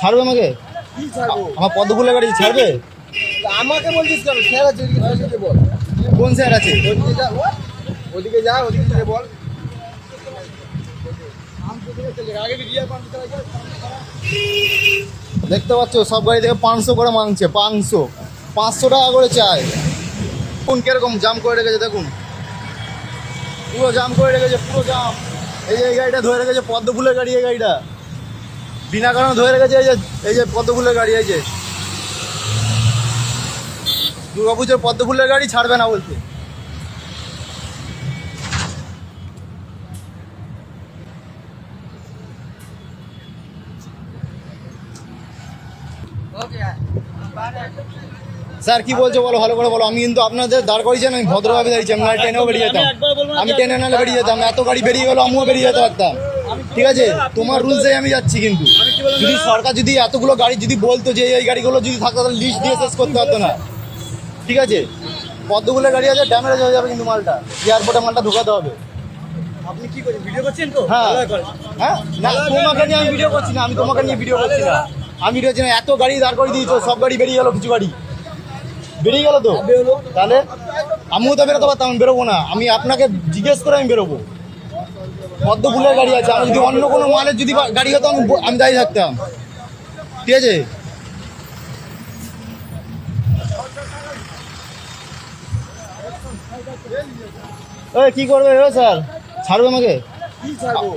ছাড়বে আমাকে? আমার পদ্মফুলের গাড়ি ছাড়বে? আমাকে বলছিস কেন? স্যার আছে বল। কোন স্যার আছে? ওদিকে যা। ওদিকে যা ওদিকে বল। দেখতে পাচ্ছ সব গাড়ি থেকে পাঁচশো করে মাংছে পাঁচশো। পাঁচশো টাকা করে চায়। কোন কীরকম জাম করে রেখেছে দেখুন। পুরো জাম করে রেখেছে পুরো জাম। এই যে এই গাড়িটা ধরে রেখেছে পদ্মফুলের গাড়ি এই গাড়িটা। বিনা কারণে ধরে রেখেছে, এই যে এই যে পদ্মফুলের গাড়ি, এই যে। দুর্গাপুজোর পদ্মফুলের গাড়ি ছাড়বে না বলছে। স্যার, কি বলছো বলো, ভালো করে বলো। আমি কিন্তু আপনাদের দাঁড় করিয়েছেন আমি ভদ্রভাবে দাঁড়িয়েছি, আমি ট্রেনেও বেরিয়ে যেতাম। আমি ট্রেনে নাহলে বেরিয়ে যেতাম, এত গাড়ি বেরিয়ে গেলো, আমিও বেরিয়ে যেতে পারতাম। ঠিক আছে? তোমার রুলসে আমি যাচ্ছি কিন্তু। যদি সরকার যদি এতগুলো গাড়ি যদি বলতো যে এই গাড়িগুলো যদি থাকতো তাহলে লিস্ট দিয়ে শেষ করতে হতো না। ঠিক আছে? পদ্মগুলো গাড়ি আছে ড্যামেজ হয়ে যাবে কিন্তু মালটা। এয়ারপোর্টে মালটা ঢোকাতে হবে। আপনি কি করছেন? ভিডিও করছেন তো? হ্যাঁ। হ্যাঁ? না তোমাকে নিয়ে আমি ভিডিও করছি না আমি তোমাকে নিয়ে ভিডিও করছি না। আমি না এত গাড়ি দাঁড় করে দিয়েছ সব গাড়ি বেরিয়ে গেল কিছু গাড়ি। বেরিয়ে গেল তো? তাহলে আমিও তো বেরোতে পারতাম বেরোবো না। আমি আপনাকে জিজ্ঞেস করে আমি বেরোবো। পদ্ম ফুলের গাড়ি আছে। আমি যদি অন্য কোনো মালের যদি বা- গাড়ি হতো আমি আমি দাঁড়িয়ে থাকতাম। ঠিক আছে? ওই কি করবে? ও স্যার ছাড়বে আমাকে? কি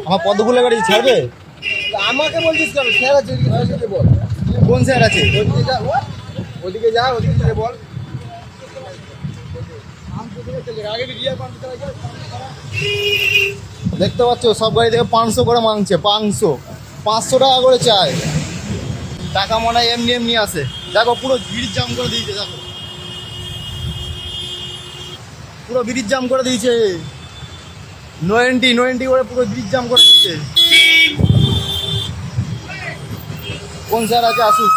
আমার পদ্ম ফুলের গাড়ি ছাড়বে? আমাকে বলছিস কেন? স্যার আছে কোন স্যার আছে? ওদিকে যা ওদিকে বল। আগে বিরিয়া পান দেখতে পাচ্ছ, সব গাড়ি থেকে পাঁচশো করে মাংছে, পাঁচশো। পাঁচশো টাকা করে চায় টাকা মনে হয় এমনি এমনি আসে। দেখো, পুরো ব্রিজ জাম করে দিয়েছে, দেখো। পুরো ব্রিজ জাম করে দিয়েছে। নো এন্ট্রি নো এন্ট্রি করে পুরো ব্রিজ জাম করে দিয়েছে। কোন স্যার আছে? আসুক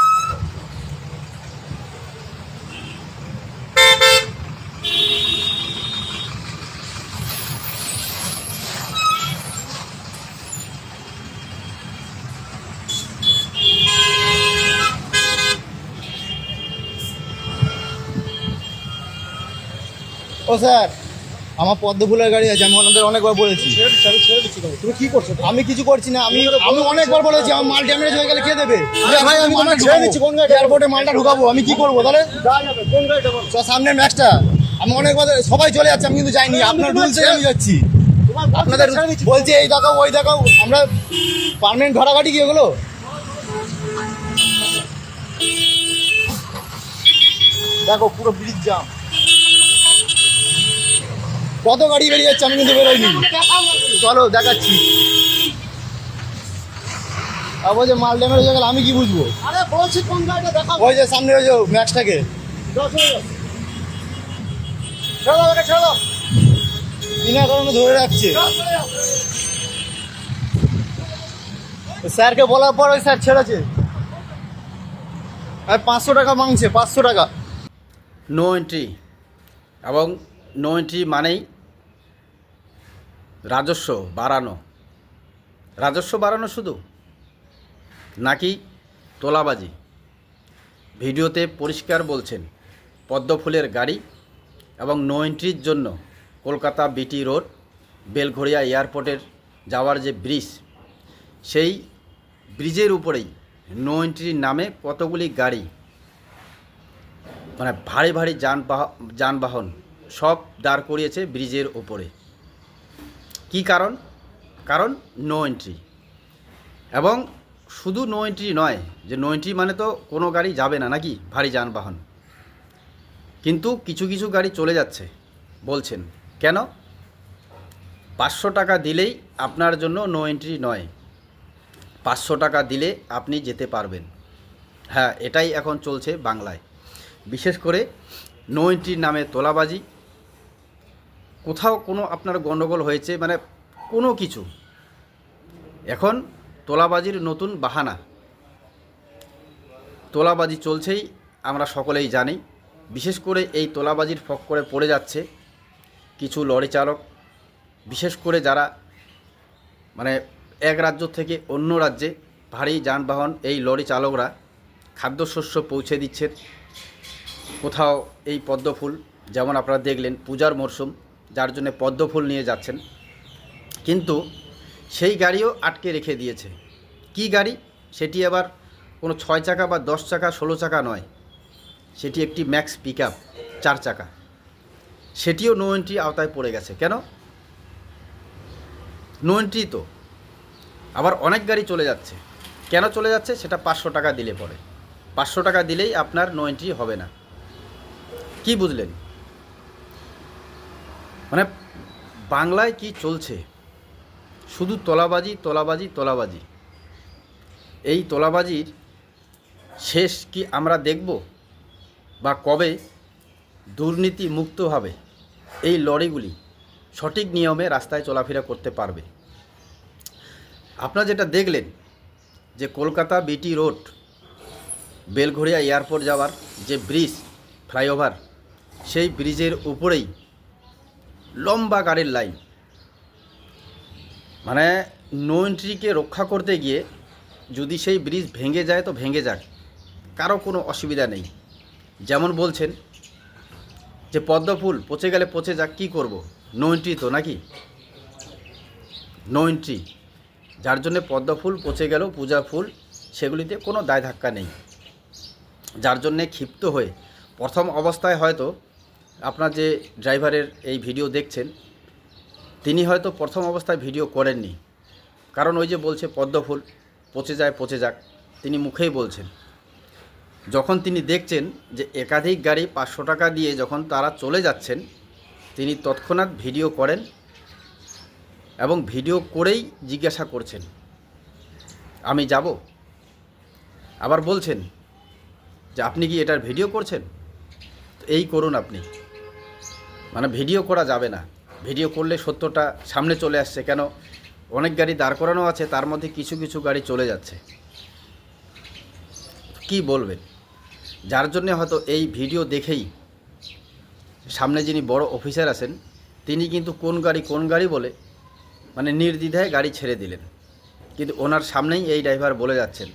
ও স্যার আমার পদ্ম ফুলের গাড়ি আছে আমি ওনাদের অনেকবার বলেছি? তুমি কি করছ? আমি কিছু করছি না আমি আমি অনেকবার বলেছি। আমার মাল ড্যামেজ হয়ে গেলে কে দেবে? ভাই, আমি তোমাকে ছেড়ে দিচ্ছি, কোন গাড়ি? এয়ারপোর্টে মালটা ঢুকাবো আমি কি করব? তাহলে কোন গাড়িটা সামনের ম্যাচটা আমি অনেকবার সবাই চলে যাচ্ছে আমি কিন্তু যাইনি। আপনার রুলসে আমি যাচ্ছি। আপনাদের বলছি এই দেখাও ওই দেখাও। আমরা পার্মানেন্ট ঘোরাঘাটি কি এগুলো? দেখো পুরো ব্রিজ জাম কত গাড়ি বেরিয়ে যাচ্ছে আমি কিন্তু বেরোইনি। চলো দেখাচ্ছি। আর বলছে মাল ড্যামেজ হয়ে গেলে আমি কি বুঝব? ওই যে সামনে ওই যে ম্যাচটাকে। যাও, চলে ছেড়ে দাও ওকে, ছেড়ে দাও। বিনা কারণে ধরে রাখছে। স্যারকে বলার পর ওই স্যার ছেড়েছে। আর পাঁচশো টাকা মাংছে পাঁচশো টাকা। নো এন্ট্রি এবং নো এন্ট্রি মানেই রাজস্ব বাড়ানো। রাজস্ব বাড়ানো শুধু? নাকি তোলাবাজি? ভিডিওতে পরিষ্কার বলছেন পদ্মফুলের গাড়ি এবং নো এন্ট্রির জন্য কলকাতা বিটি রোড বেলঘড়িয়া এয়ারপোর্টের যাওয়ার যে ব্রিজ, সেই ব্রিজের উপরেই নো এন্ট্রির নামে কতগুলি গাড়ি মানে ভারী ভারী যানবাহন যানবাহন সব দাঁড় করিয়েছে ব্রিজের ওপরে কি কারণ? কারণ নো এন্ট্রি এবং শুধু নো এন্ট্রি নয়, যে নো এন্ট্রি মানে তো কোনো গাড়ি যাবে না নাকি ভারী যানবাহন। কিন্তু কিছু কিছু গাড়ি চলে যাচ্ছে, বলছেন। কেন? পাঁচশো টাকা দিলেই আপনার জন্য নো এন্ট্রি নয়। পাঁচশো টাকা দিলে আপনি যেতে পারবেন। হ্যাঁ এটাই এখন চলছে বাংলায়। বিশেষ করে নো এন্ট্রির নামে তোলাবাজি কোথাও কোনো আপনার গণ্ডগোল হয়েছে মানে কোনো কিছু। এখন তোলাবাজির নতুন বাহানা। তোলাবাজি চলছেই, আমরা সকলেই জানি। বিশেষ করে এই তোলাবাজির ফক করে পড়ে যাচ্ছে কিছু লরি চালক। বিশেষ করে যারা মানে এক রাজ্য থেকে অন্য রাজ্যে ভারী যানবাহন এই লরি চালকরা খাদ্যশস্য পৌঁছে দিচ্ছেন। কোথাও এই পদ্মফুল, যেমন আপনারা দেখলেন, পূজার মরশুম যার জন্য পদ্মফুল নিয়ে যাচ্ছেন। কিন্তু সেই গাড়িও আটকে রেখে দিয়েছে। কি গাড়ি? সেটি আবার কোনো ছয় চাকা বা দশ চাকা, ষোলো চাকা নয়। সেটি একটি ম্যাক্স পিক আপ চার চাকা। সেটিও নো এন্ট্রি আওতায় পড়ে গেছে। কেন? নো এন্ট্রি তো। আবার অনেক গাড়ি চলে যাচ্ছে। কেন চলে যাচ্ছে? সেটা পাঁচশো টাকা দিলে পরে। পাঁচশো টাকা দিলেই আপনার নো এন্ট্রি হবে না। কি বুঝলেন? মানে বাংলায় কি চলছে? শুধু তোলাবাজি তোলাবাজি তোলাবাজি। এই তোলাবাজির শেষ কি আমরা দেখব বা কবে দুর্নীতি মুক্তভাবে এই লরিগুলি সঠিক নিয়মে রাস্তায় চলাফেরা করতে পারবে। আপনারা যেটা দেখলেন যে Kolkata BT road, Belgharia airport যাওয়ার যে ব্রিজ, ফ্লাইওভার, সেই ব্রিজের উপরেই লম্বা গাড়ির লাইন। মানে নো এন্ট্রিকে রক্ষা করতে গিয়ে যদি সেই ব্রিজ ভেঙে যায় তো ভেঙে যাক, কারও কোনো অসুবিধা নেই। যেমন বলছেন যে পদ্ম ফুল পচে গেলে পচে যাক, কী করব? নো এন্ট্রি তো নাকি? নো এন্ট্রি যার জন্যে পদ্ম ফুল পচে গেল, পূজা ফুল, সেগুলিতে কোনো দায় ধাক্কা নেই। যার জন্যে ক্ষিপ্ত হয়ে প্রথম অবস্থায় হয়তো আপনার যে ড্রাইভারের এই ভিডিও দেখছেন, তিনি হয়তো প্রথম অবস্থায় ভিডিও করেননি। কারণ ওই যে বলছে পদ্মফুল পচে যায়, পচে যাক, তিনি মুখেই বলছেন। যখন তিনি দেখছেন যে একাধিক গাড়ি পাঁচশো টাকা দিয়ে যখন তারা চলে যাচ্ছেন, তিনি তৎক্ষণাৎ ভিডিও করেন এবং ভিডিও করেই জিজ্ঞাসা করছেন, আমি যাব? আবার বলছেন যে, আপনি কি এটার ভিডিও করছেন? এই করুন আপনি। মানে ভিডিও করা যাবে না। ভিডিও করলে সত্যটা সামনে চলে আসছে কেন? অনেক গাড়ি দাঁড় করানো আছে, তার মধ্যে কিছু কিছু গাড়ি চলে যাচ্ছে। কি বলবেন? যার জন্য হয়তো এই ভিডিও দেখেই সামনে যিনি বড় অফিসার আছেন, তিনি কিন্তু কোন গাড়ি কোন গাড়ি বলে মানে নির্দ্বিধায় গাড়ি ছেড়ে দিলেন। কিন্তু ওনার সামনেই এই ড্রাইভার বলে যাচ্ছেন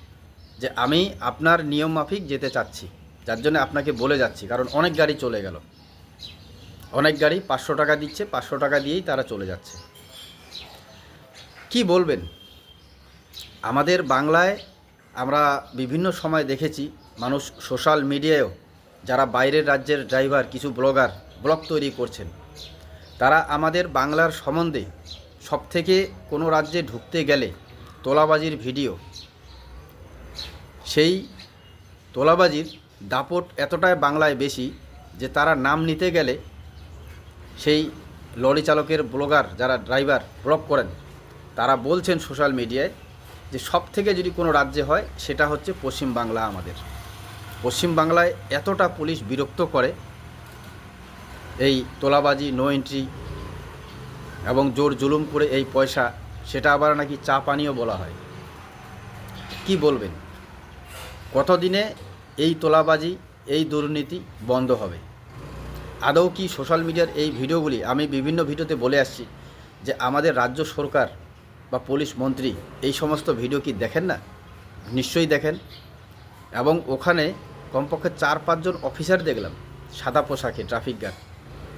যে, আমি আপনার নিয়ম মাফিক যেতে চাচ্ছি। যার জন্য আপনাকে বলে যাচ্ছি, কারণ অনেক গাড়ি চলে গেল। অনেক গাড়ি পাঁচশো টাকা দিচ্ছে, পাঁচশো টাকা দিয়েই তারা চলে যাচ্ছে। কি বলবেন? আমাদের বাংলায় আমরা বিভিন্ন সময় দেখেছি, মানুষ সোশ্যাল মিডিয়ায়ও যারা বাইরের রাজ্যের ড্রাইভার, কিছু ব্লগার, ব্লগ তৈরি করছেন, তারা আমাদের বাংলার সম্বন্ধে সবথেকে কোনো রাজ্যে ঢুকতে গেলে তোলাবাজির ভিডিও, সেই তোলাবাজির দাপট এতটাই বাংলায় বেশি যে তারা নাম নিতে গেলে সেই লরি চালকের ব্লগার যারা ড্রাইভার ব্লগ করেন, তারা বলছেন সোশ্যাল মিডিয়ায় যে সব থেকে যদি কোনো রাজ্যে হয়, সেটা হচ্ছে পশ্চিম বাংলা আমাদের। পশ্চিম বাংলায় এতটা পুলিশ বিরক্ত করে, এই তোলাবাজি নো এন্ট্রি এবং জোর জুলুম করে এই পয়সা, সেটা আবার নাকি চা পানীয় বলা হয়। কি বলবেন? কতদিনে এই তোলাবাজি, এই দুর্নীতি বন্ধ হবে? আদৌ কি সোশ্যাল মিডিয়ার এই ভিডিওগুলি আমি বিভিন্ন ভিডিওতে বলে আসছি যে আমাদের রাজ্য সরকার বা পুলিশ মন্ত্রী এই সমস্ত ভিডিও কি দেখেন না? নিশ্চয়ই দেখেন। এবং ওখানে কমপক্ষে চার পাঁচজন অফিসার দেখলাম, সাদা পোশাকে ট্রাফিক গার্ড।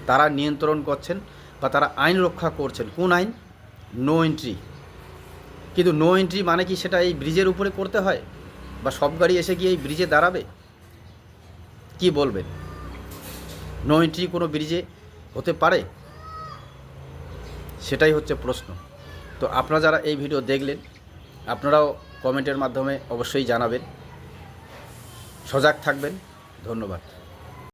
তারা নিয়ন্ত্রণ করছেন বা তারা আইন রক্ষা করছেন। কোন আইন? নো এন্ট্রি কিন্তু নো এন্ট্রি মানে কি সেটা এই ব্রিজের উপরে করতে হয়? বা সব গাড়ি এসে কি এই ব্রিজে দাঁড়াবে? কি বলবেন? নো এন্ট্রি কোনো ব্রিজে হতে পারে? সেটাই হচ্ছে প্রশ্ন। তো আপনারা যারা এই ভিডিও দেখলেন, আপনারাও কমেন্টের মাধ্যমে অবশ্যই জানাবেন। সজাগ থাকবেন। ধন্যবাদ।